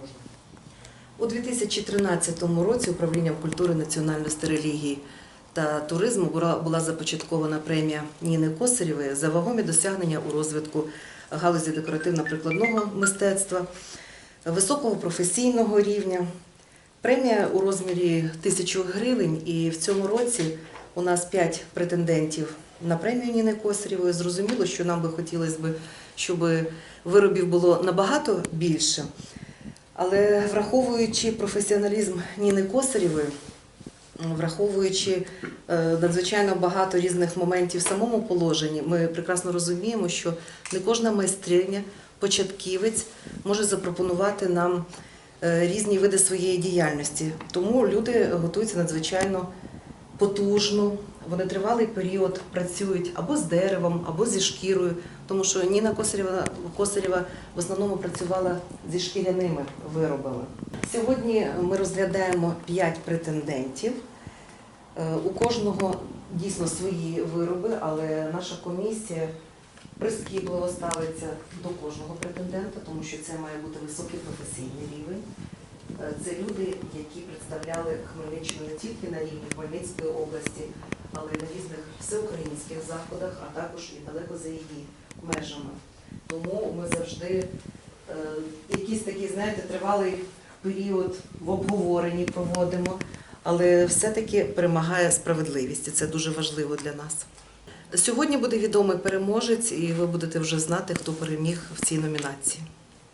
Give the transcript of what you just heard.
можна. У 2013 році управлінням культури, національності, релігії та туризму була, започаткована премія Ніни Косарєвої за вагомі досягнення у розвитку галузі декоративно-прикладного мистецтва, високого професійного рівня. Премія у розмірі тисячу гривень, і в цьому році у нас п'ять претендентів на премію Ніни Косарєвої. Зрозуміло, що нам би хотілося щоб виробів було набагато більше. Але враховуючи професіоналізм Ніни Косарєвої, враховуючи е, надзвичайно багато різних моментів в самому положенні, ми прекрасно розуміємо, що не кожна майстриня, початківець може запропонувати нам е, різні види своєї діяльності. Тому люди готуються надзвичайно потужно. Вони тривалий період працюють або з деревом, або зі шкірою, тому що Ніна Косарєва, Косарєва в основному працювала зі шкіряними виробами. Сьогодні ми розглядаємо п'ять претендентів. Е, У кожного дійсно свої вироби, але наша комісія прискіпливо ставиться до кожного претендента, тому що це має бути високий професійний рівень. Е, Це люди, які представляли Хмельниччину не тільки на рівні Хмельницької області, але й на різних всеукраїнських заходах, а також і далеко за її межами. Тому ми завжди е, якийсь такий, знаєте, тривалий період в обговоренні проводимо, але все-таки перемагає справедливість, і це дуже важливо для нас. Сьогодні буде відомий переможець, і ви будете вже знати, хто переміг в цій номінації.